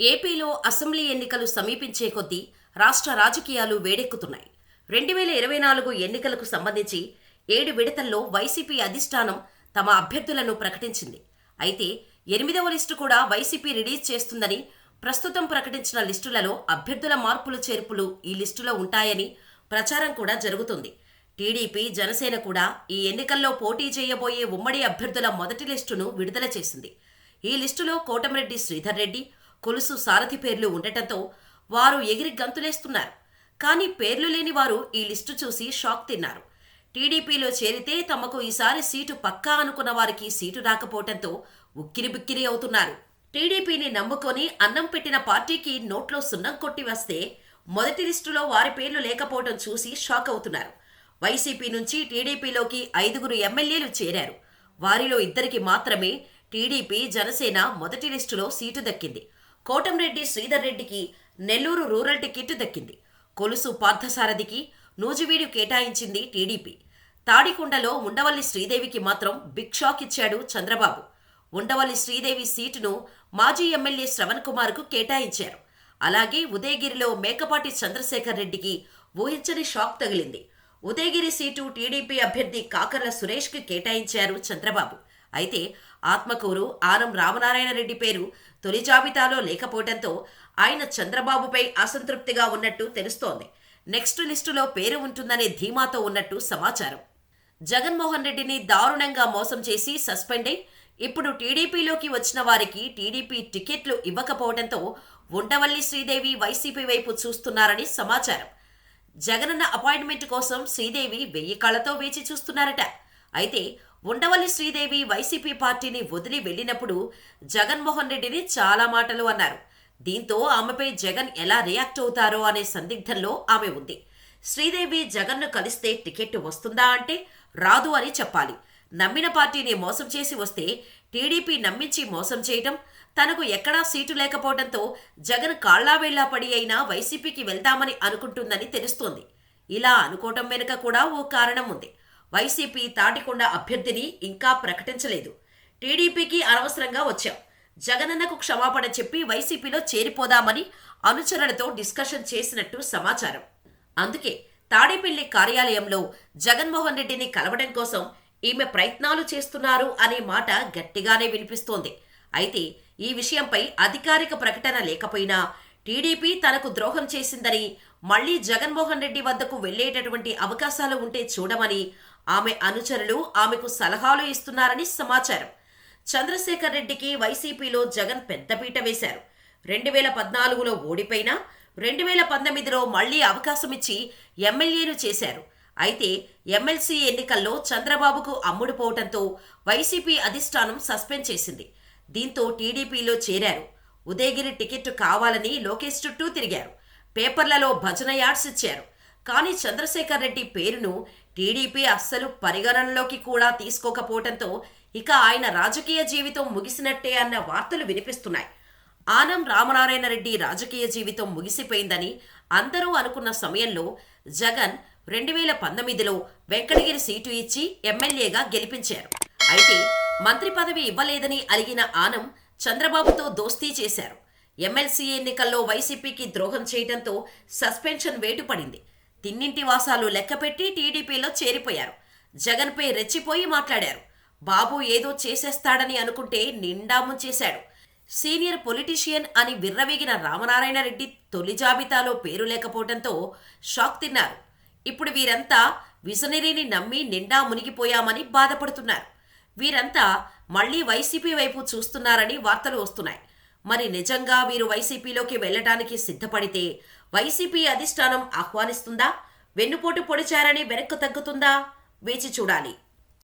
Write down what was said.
ఏపీలో అసెంబ్లీ ఎన్నికలు సమీపించే కొద్దీ రాష్ట్ర రాజకీయాలు వేడెక్కుతున్నాయి. రెండు వేల ఇరవై నాలుగు ఎన్నికలకు సంబంధించి ఏడు విడతల్లో వైసీపీ అధిష్టానం తమ అభ్యర్థులను ప్రకటించింది. అయితే ఎనిమిదవ లిస్టు కూడా వైసీపీ రిలీజ్ చేస్తుందని ప్రస్తుతం ప్రకటించిన లిస్టులలో అభ్యర్థుల మార్పులు చేర్పులు ఈ లిస్టులో ఉంటాయని ప్రచారం కూడా జరుగుతుంది. టీడీపీ జనసేన కూడా ఈ ఎన్నికల్లో పోటీ చేయబోయే ఉమ్మడి అభ్యర్థుల మొదటి లిస్టును విడుదల చేసింది. ఈ లిస్టులో కోటమిరెడ్డి శ్రీధర్ రెడ్డి కొలుసు సారథి పేర్లు ఉండటంతో వారు ఎగిరి గంతులేస్తున్నారు. కానీ పేర్లు లేని వారు ఈ లిస్టు చూసి షాక్ తిన్నారు. టీడీపీలో చేరితే తమకు ఈసారి సీటు పక్కా అనుకున్న వారికి సీటు రాకపోవటంతో ఉక్కిరిబిక్కిరి అవుతున్నారు. టీడీపీని నమ్ముకొని అన్నం పెట్టిన పార్టీకి నోట్లో సున్నం కొట్టి వస్తే మొదటి లిస్టులో వారి పేర్లు లేకపోవడం చూసి షాక్ అవుతున్నారు. వైసీపీ నుంచి టీడీపీలోకి ఐదుగురు ఎమ్మెల్యేలు చేరారు. వారిలో ఇద్దరికి మాత్రమే టీడీపీ జనసేన మొదటి లిస్టులో సీటు దక్కింది. కోటంరెడ్డి శ్రీధర్ రెడ్డికి నెల్లూరు రూరల్ టికెట్ దక్కింది. కొలుసు పార్థసారథికి నూజివీడు కేటాయించింది టీడీపీ. తాడికొండలో ఉండవల్లి శ్రీదేవికి మాత్రం బిగ్ షాక్ ఇచ్చాడు చంద్రబాబు. ఉండవల్లి శ్రీదేవి సీటును మాజీ ఎమ్మెల్యే శ్రవణ్ కుమార్కు కేటాయించారు. అలాగే ఉదయగిరిలో మేకపాటి చంద్రశేఖర్ రెడ్డికి ఊహించని షాక్ తగిలింది. ఉదయగిరి సీటు టీడీపీ అభ్యర్థి కాకర్ల సురేష్కి కేటాయించారు చంద్రబాబు. అయితే ఆత్మకూరు ఆనం రామనారాయణ రెడ్డి పేరు తొలి జాబితాలో లేకపోవడంతో ఆయన చంద్రబాబుపై అసంతృప్తిగా ఉన్నట్టు తెలుస్తోంది. నెక్స్ట్ లిస్టులో పేరు ఉంటుందనే ధీమాతో ఉన్నట్టు సమాచారం. జగన్మోహన్ రెడ్డిని దారుణంగా మోసం చేసి సస్పెండ్ అయి ఇప్పుడు టీడీపీలోకి వచ్చిన వారికి టీడీపీ టికెట్లు ఇవ్వకపోవడంతో ఉండవల్లి శ్రీదేవి వైసీపీ వైపు చూస్తున్నారని సమాచారం. జగనన్న అపాయింట్మెంట్ కోసం శ్రీదేవి వెయ్యి కళ్ళతో వేచి చూస్తున్నారట. అయితే ఉండవల్లి శ్రీదేవి వైసీపీ పార్టీని వదిలి వెళ్ళినప్పుడు జగన్మోహన్ రెడ్డిని చాలా మాటలు అన్నారు. దీంతో ఆమెపై జగన్ ఎలా రియాక్ట్ అవుతారో అనే సందిగ్ధంలో ఆమె ఉంది. శ్రీదేవి జగన్ను కలిస్తే టికెట్ వస్తుందా అంటే రాదు అని చెప్పాలి. నమ్మిన పార్టీని మోసం చేసి వస్తే టీడీపీ నమ్మించి మోసం చేయటం తనకు ఎక్కడా సీటు లేకపోవడంతో జగన్ కాళ్ళా పడి అయినా వైసీపీకి వెళ్దామని అనుకుంటుందని తెలుస్తోంది. ఇలా అనుకోవటం వెనుక కూడా ఓ కారణం ఉంది. వైసీపీ తాటికొండ అభ్యర్థిని ఇంకా ప్రకటించలేదు. టీడీపీకి అనవసరంగా వచ్చాం. జగనన్నకు క్షమాపణ చెప్పి వైసీపీలో చేరిపోదామని అనుచరులతో డిస్కషన్ చేసినట్టు సమాచారం. అందుకే తాడేపల్లి కార్యాలయంలో జగన్మోహన్ రెడ్డిని కలవడం కోసం ఈమె ప్రయత్నాలు చేస్తున్నారు అనే మాట గట్టిగానే వినిపిస్తోంది. అయితే ఈ విషయంపై అధికారిక ప్రకటన లేకపోయినా టీడీపీ తనకు ద్రోహం చేసిందని మళ్ళీ జగన్మోహన్ రెడ్డి వద్దకు వెళ్ళేటటువంటి అవకాశాలు ఉంటే చూడమని ఆమె అనుచరులు ఆమెకు సలహాలు ఇస్తున్నారని సమాచారం. చంద్రశేఖర్ రెడ్డికి వైసీపీలో జగన్ పెద్దపీట వేశారు. రెండు వేల పద్నాలుగులో ఓడిపోయినా రెండు వేల పంతొమ్మిదిలో మళ్ళీ అవకాశం ఇచ్చి ఎమ్మెల్యేను చేశారు. అయితే ఎమ్మెల్సీ ఎన్నికల్లో చంద్రబాబుకు అమ్ముడుపోవడంతో వైసీపీ అధిష్టానం సస్పెండ్ చేసింది. దీంతో టీడీపీలో చేరారు. ఉదయగిరి టికెట్ కావాలని లోకేష్ చుట్టూ తిరిగారు. పేపర్లలో భజన యాడ్స్ ఇచ్చారు. కానీ చంద్రశేఖర్ రెడ్డి పేరును టీడీపీ అస్సలు పరిగణనలోకి కూడా తీసుకోకపోవడంతో ఇక ఆయన రాజకీయ జీవితం ముగిసినట్టే అన్న వార్తలు వినిపిస్తున్నాయి. ఆనం రామనారాయణ రెడ్డి రాజకీయ జీవితం ముగిసిపోయిందని అందరూ అనుకున్న సమయంలో జగన్ రెండు వేల పంతొమ్మిదిలో వెంకటగిరి సీటు ఇచ్చి ఎమ్మెల్యేగా గెలిపించారు. అయితే మంత్రి పదవి ఇవ్వలేదని అలిగిన ఆనం చంద్రబాబుతో దోస్తీ చేశారు. ఎమ్మెల్సీ ఎన్నికల్లో వైసీపీకి ద్రోహం చేయడంతో సస్పెన్షన్ వేటుపడింది. తిన్నింటి వాసాలు లెక్కపెట్టి టీడీపీలో చేరిపోయారు. జగన్పై రెచ్చిపోయి మాట్లాడారు. బాబు ఏదో చేసేస్తాడని అనుకుంటే నిండా ముంచేశాడు సీనియర్ పొలిటీషియన్ అని విర్రవీగిన రామనారాయణ రెడ్డి తొలి జాబితాలో పేరు లేకపోవడంతో షాక్ తిన్నారు. ఇప్పుడు వీరంతా విజనరీని నమ్మి నిండా మునిగిపోయామని బాధపడుతున్నారు. వీరంతా మళ్ళీ వైసీపీ వైపు చూస్తున్నారని వార్తలు వస్తున్నాయి. మరి నిజంగా వీరు వైసీపీలోకి వెళ్ళడానికి సిద్ధపడితే వైసీపీ అధిష్టానం ఆహ్వానిస్తుందా? వెన్నుపోటు పొడిచారని వెనక్కు తగ్గుతుందా? వేచి చూడాలి.